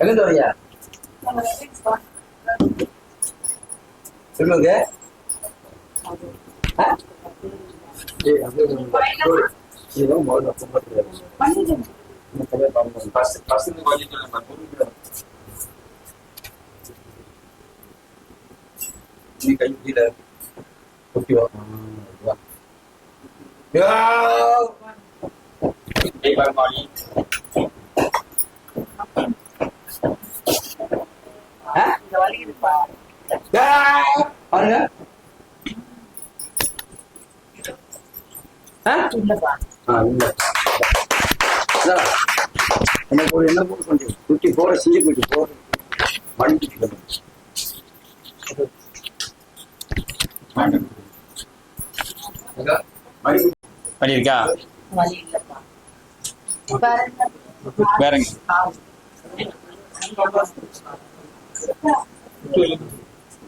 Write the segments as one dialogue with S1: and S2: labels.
S1: எங்கிருந்து வரீங்க சொல்லுங்க ஆ? ஏய், அப்படியே பாருங்க. எனக்கு ஒரு என்ன போட்டு கொண்டு குட்டி போற செஞ்சு போயிட்டு போற. மடிக்கிட்டு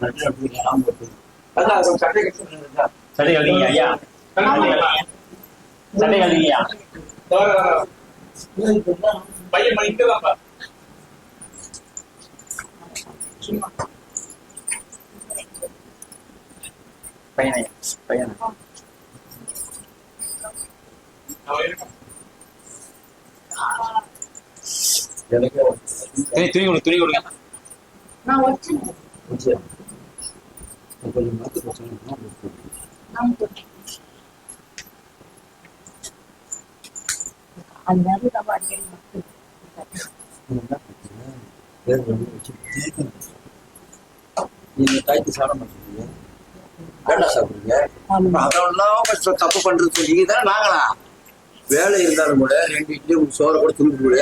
S1: மடி
S2: பண்ணியிருக்கா வேறங்க
S1: அதான் அது சட்டை கட்டி
S2: சட்டை ஐயா சட்டை
S3: பையன்
S2: துணி துணி கொடுங்க துணி கொடுங்க
S1: கொஞ்சம் கொஞ்சம் பிரச்சனை நீங்க தாய்க்கு சாப்பிட மாட்டீங்க சாப்பிடுங்க அதெல்லாம் கொஞ்சம் தப்பு பண்றது நீங்க தானே நாங்களா வேலை இருந்தாலும் கூட ரெண்டு இட்லி ஒரு கூட தின்னு கூட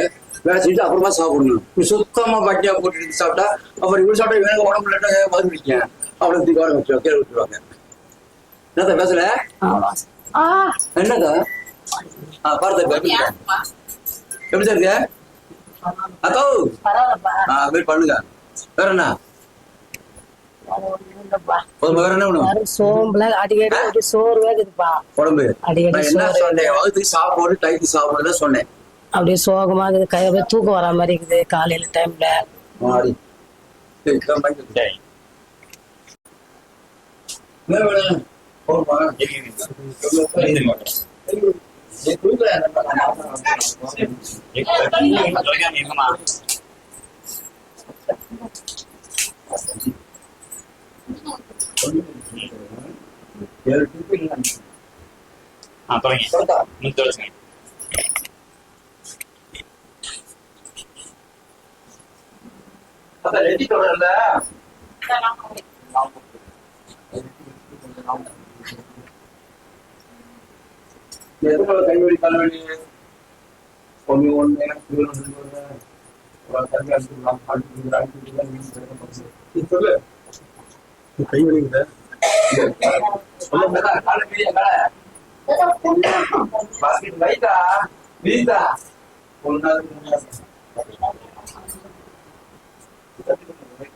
S1: வேலை செஞ்சுட்டு அப்புறமா சாப்பிடணும். சுத்தமா பட்டியா போட்டு சாப்பிட்டா அப்புறம் இவ்வளவு சாப்பிட்டா வேணும் உடம்புல மருந்து பிடிக்க அவ்வளவு தூக்கி வர வச்சு கீழே விட்டுருவாங்க என்னத்த பேசல? என்னக்கா ஆ பார்த்த எப்படி சார் இருக்கு? அக்கோ அது பண்ணுங்க. வேற என்ன?
S4: சோம்புல அடிக்கடி சோறு வேகுதுப்பா
S1: உடம்பு.
S4: அடிக்கடி
S1: என்ன சொன்னேன்? வகுத்துக்கு சாப்பாடு டைத்துக்கு சாப்பாடு சொன்னேன்.
S4: அப்படியே சோகமா இருக்குது. கை அப்படியே தூக்கம் வர மாதிரி இருக்குது காலையில டைம்ல
S1: மாறி. சரி, இதான் வாங்கி வச்சு.
S2: சரி
S1: என்ன வேணும்? போதுமா? நீ கொடுக்கல, என்ன
S2: தொலைக்காம இருங்கம்மா
S1: ஏழு டிப்பு இல்லை.
S2: ஆ தொலைங்க
S1: சொல்லுடா.
S2: முன் தொலைச்சுங்க
S1: அதான் ரெட்டி தொடரல. எதுக்குள்ள கை வலி, கால் வலி? ஒண்ணு ஒண்ணு, இது ஒண்ணு, இது ஒண்ணு. ஒரு தண்ணி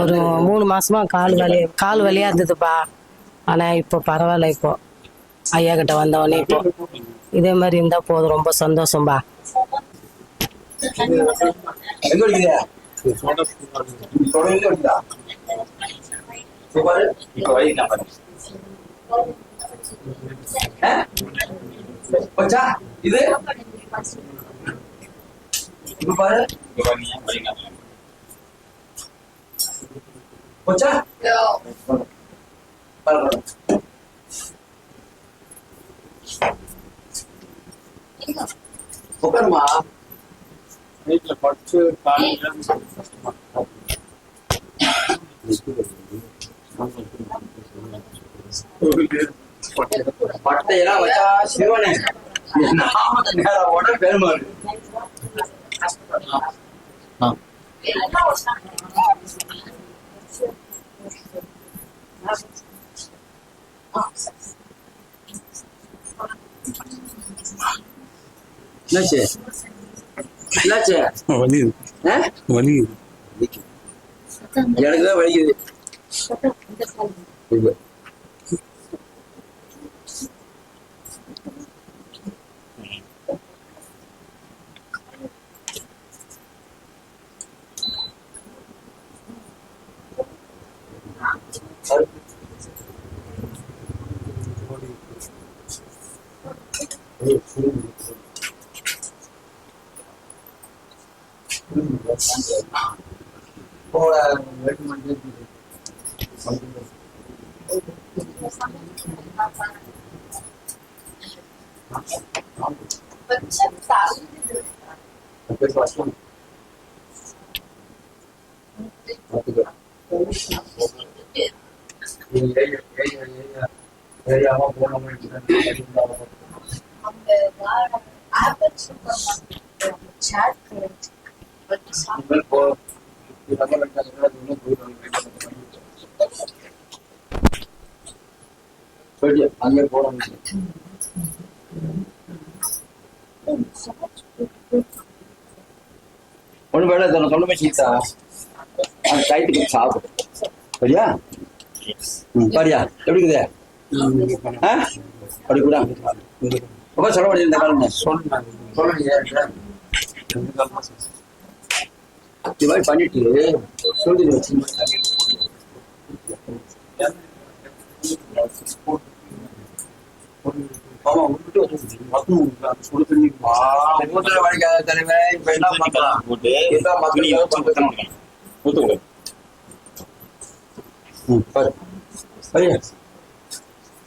S1: ஒரு மூணு
S4: மாசமா கால் வலி கால் வலியா இருந்ததுப்பா ஆனா இப்போ பரவாயில்ல இப்போ. ஐயா கிட்ட வந்தவொடனே இப்போ. இதே மாதிரி இருந்தா போதும். ரொம்ப சந்தோஷம்பா.
S1: இது? இப்ப பாரு. போச்சா. உட்காருமா?
S3: வீட்டுல படிச்சு
S1: பட்டையெல்லாம் வச்சா சிவனே நாம நேரம் பெருமாள்.
S2: ஆ.
S1: என்னாச்சு? என்னாச்சு?
S5: வலி
S1: ஆ?
S5: வலி
S1: எனக்கு தான் வலிக்குது. Yeah, yeah, yeah, yeah, yeah. Yeah, yeah, I'm going to area apple supermarket போ போயிட்டு அங்கே ஒண்ணு வேலை தன சொன்ன மாதிரி அந்த டைத்துக்கு சாப்பிடு. சரியா? சரியா எப்படி இருக்குது? அப்படி கூட. ரொம்ப சொல்ல முடியாது இந்த காலம்
S5: சொன்னாங்க
S1: சொல்லுங்க இது மாதிரி பண்ணிட்டு சொல்லி வச்சு ஆமா விட்டு மூத்துல வலிக்காத தலைவன் இப்ப என்ன பண்றான்
S2: போட்டு
S1: இதான் மத்த.
S2: துணியை வச்சு குத்தணும். ஊத்து விடு.
S1: ம், பாரு. சரியா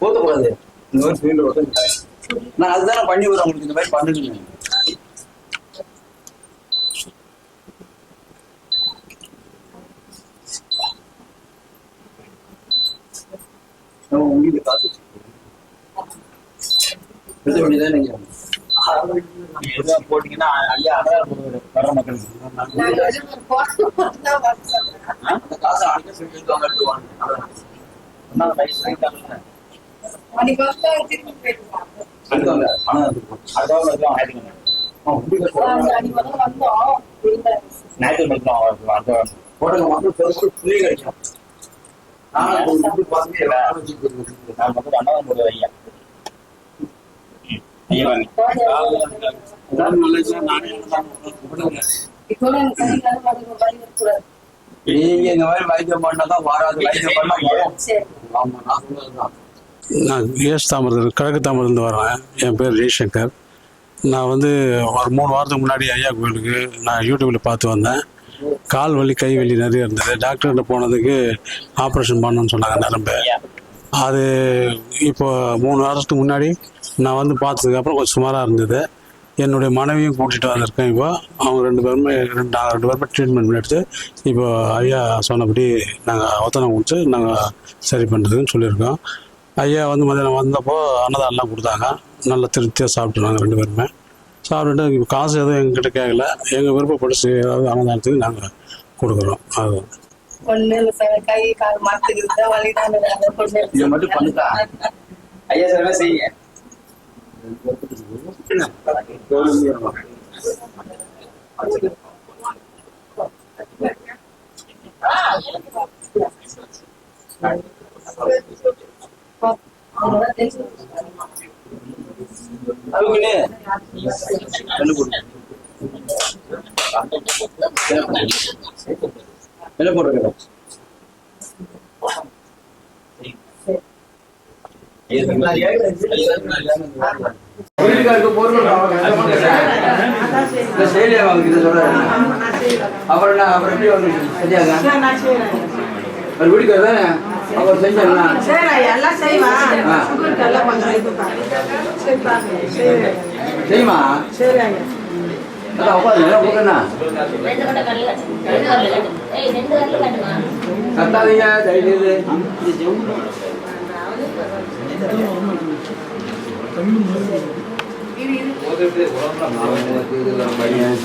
S1: ஊத்தக்கூடாது இந்த மாதிரி சிலிண்டர் ஊத்த நான் அதுதானே பண்ணி விடுறேன் உங்களுக்கு இந்த மாதிரி பண்ணுங்க. உங்களுக்கு காத்து
S2: போட்டீங்கன்னா ஐயா மக்களுக்கு.
S1: காசை சொல்லி எடுத்து போடுங்க மக்கள் பெருசு புரிய கிடைக்கும்.
S2: நான் அண்ணாதான் போடுவேன் ஐயா.
S1: நீங்க இந்த மாதிரி வைத்தியம் பண்ணாதான் வராது. வைத்தியம் பண்ணா ஆமா நான் சொன்னதுதான்.
S5: நான் ஏஸ் தாமரத்தில் கிழக்கு தாமரத்துலேருந்து வரேன். என் பேர் ஜெய்சங்கர். நான் வந்து ஒரு மூணு வாரத்துக்கு முன்னாடி ஐயா கோயிலுக்கு நான் யூடியூப்பில் பார்த்து வந்தேன். கால் வலி கை வலி நிறைய இருந்தது. டாக்டர்கிட்ட போனதுக்கு ஆப்ரேஷன் பண்ணணும்னு சொன்னாங்க நரம்பு. அது இப்போ மூணு வாரத்துக்கு முன்னாடி நான் வந்து பார்த்ததுக்கப்புறம் கொஞ்சம் சுமாராக இருந்தது. என்னுடைய மனைவியும் கூட்டிகிட்டு வந்திருக்கேன் இப்போ. அவங்க ரெண்டு பேருமே ரெண்டு நாங்கள் ரெண்டு பேருமே ட்ரீட்மெண்ட் எடுத்து இப்போ ஐயா சொன்னபடி நாங்கள் ஒத்தனை கொடுத்து நாங்கள் சரி பண்ணுறதுன்னு சொல்லியிருக்கோம். ஐயா வந்து மதியானம் வந்தப்போ அன்னதானம்லாம் கொடுத்தாங்க. நல்லா திருப்தியாக சாப்பிட்டோம் நாங்கள் ரெண்டு பேருமே. சாப்பிட்டுட்டு இப்போ காசு எதுவும் எங்ககிட்ட கேட்கல எங்கள் விருப்பப்பட்டு செய்- அதாவது அன்னதானத்துக்கு நாங்கள் கொடுக்குறோம். அது.
S4: கை கால்
S1: இதை மட்டும் பண்ணுதா
S2: ஐயா சார் செய்யுங்க?
S1: என்ன போடுறீங்க இதை சொல்றேன் அப்புறம் அப்புறம் எப்படி வந்து சரியாங்க அவர் தானே அவர் செஞ்சா
S6: சரி எல்லாம் செய்வான்
S1: ஆ.
S6: சுகருக்கு எல்லாம் கொஞ்சம் இது
S1: செய்யுமா
S6: சரி
S1: அதான் உட்காந்து என்ன
S7: வேண்டுமா
S1: கத்தாதீங்க தயவுசெய்து பையன்.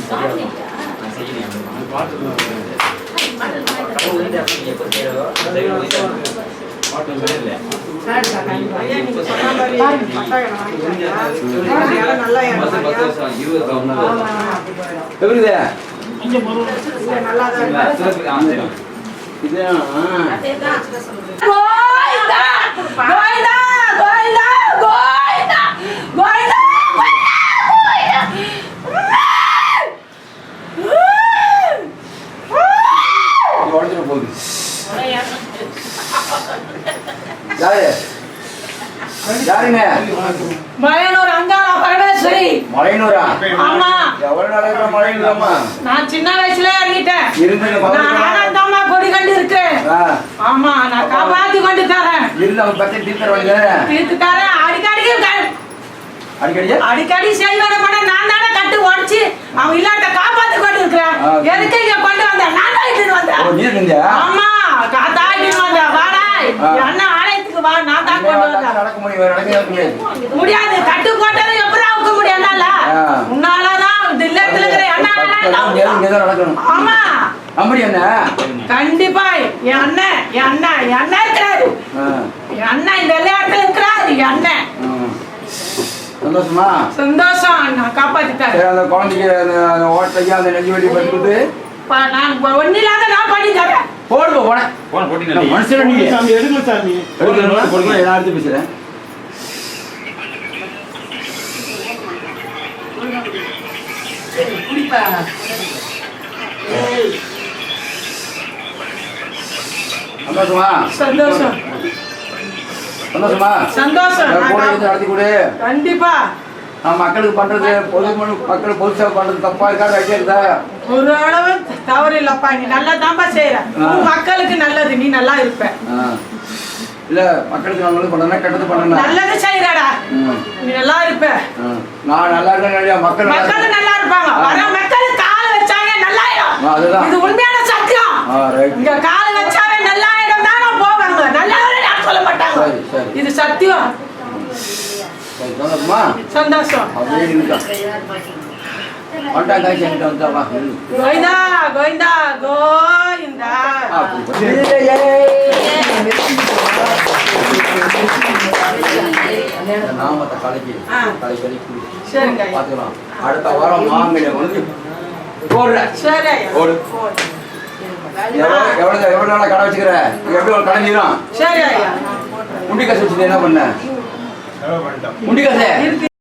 S1: எப்படி இது?
S6: இல்ல, நல்லா தான் இருக்கு.
S1: இது ஆ.
S4: கோயிந்தா கோயிந்தா கோயிந்தா கோயிந்தா கோயிந்தா
S1: இது உடைஞ்சிட போகுது யாரு? யாருங்க?
S4: மலையனூர் அங்காள பரமேஸ்வரி.
S1: மலையனூரா?
S4: ஆமா
S1: எவ்வளவு நாள் இருக்கிற மலையனூராமா
S4: நான் சின்ன வயசுல இறங்கிட்டேன்.
S1: இருந்துங்க
S4: நான் ஆனந்தமா கொடி கண்டு இருக்கேன் ஆமா நான் காப்பாத்தி கொண்டு தரேன்.
S1: இருந்து பத்தி
S4: தீர்த்து தரேன் அடிக்கடிக்கு க-
S1: அடிக்கடி?
S4: அடிக்கடி செய்வன பண்ண நான் தானே கட்டு உடச்சு அவன் இல்லாத காப்பாத்தி கொண்டு இருக்கிறேன். எதுக்கு இங்க கொண்டு வந்தேன் நான் தான்
S1: ஓ
S4: வந்தேன்
S1: நீ இருந்தியா
S4: ஆமா காத்தா இட்டுன்னு வந்தேன் வாடா.
S1: ஆ.
S4: அண்ணன் ஆலயத்துக்கு வா. நான் தான் கொண்டு வந்தேன்.
S1: நடக்க முடியும். நடக்க முடியாது.
S4: கட்டு போட்டது எப்படி அவுக்க முடியும் என்னால
S1: ஆ.
S4: உன்னாலதான் இந்த இல்லத்துல இருக்கிற அண்ணா
S1: இங்கதான் நடக்கணும்.
S4: ஆமா.
S1: அப்படி என்ன
S4: கண்டிப்பா. என் அண்ணன் என் அண்ணன் என் அண்ணன் இருக்கிறாரு
S1: ஆ,
S4: என் அண்ணன் இந்த விளையாட்டுல இருக்கிறாரு என் அண்ணன்
S1: ஆ. சந்தோஷமா?
S4: சந்தோஷம் நான் காப்பாத்திட்டாரு.
S1: அந்த குழந்தைக்கு அந்த ஓட்டைக்கு அந்த நெஞ்சு வலி படுத்துட்டு
S4: பா, நான் ஒன்னிலாத நான் பண்ணி தரேன்.
S1: போடுப்பா போனேன்
S2: போன போட்டீங்களா
S1: மனுஷன் நீங்க.
S3: சாமி எடுங்க சாமி.
S1: எடுக்கணும் கொடுக்கணும் நான் எடுத்து பேசுறேன். சந்தோஷமா.
S4: சந்தோஷம்?
S1: சந்தோஷமா?
S4: சந்தோஷம்.
S1: நடத்தி கொடு.
S4: கண்டிப்பா.
S1: நான் மக்களுக்கு பண்றது பொது மக்கள் பொது சேவை பண்றது தப்பா இருக்கா? ரைட்டா இருக்கா
S4: ஒரு அளவு தவறு இல்லப்பா. நீ நல்லா தான்ப்பா செய்யற மக்களுக்கு நல்லது. நீ நல்லா இருப்ப.
S1: இல்ல மக்களுக்கு நல்லது பண்ணனா கெட்டது பண்ணனா
S4: நல்லது செய்யறடா. நீ நல்லா இருப்ப.
S1: நான் நல்லா இருக்கேன் மக்கள் நல்லா
S4: மக்கள். நல்லா இருப்பாங்க. வர மக்கள் கால் வச்சாங்க
S1: அதுதான்.
S4: இது உண்மையான சத்தியம். இங்க கால் வச்சாவே நல்லாயிடும் தானே போவாங்க நல்லவரை நான் சொல்ல மாட்டாங்க
S1: சரி, சரி.
S4: இது சத்தியம்
S1: சந்தோஷமா?
S4: கோவிந்தா கோவிந்தா கோவிந்தா.
S1: நாமத்தை கலைக்கு
S4: ஆ.
S1: கலை கலை குடி.
S4: சரிங்க ஐயா.
S1: பார்த்துக்கலாம். அடுத்த வாரம் மாங்கல்யம் வந்து. எவ்வளோ எவ்வளோ எவ்வளோ நாளாக கடை வச்சுக்கிற? எப்படி கடை நீரும் முண்டி காசு வச்சுட்டு என்ன பண்ண? காசு
S4: இருக்கு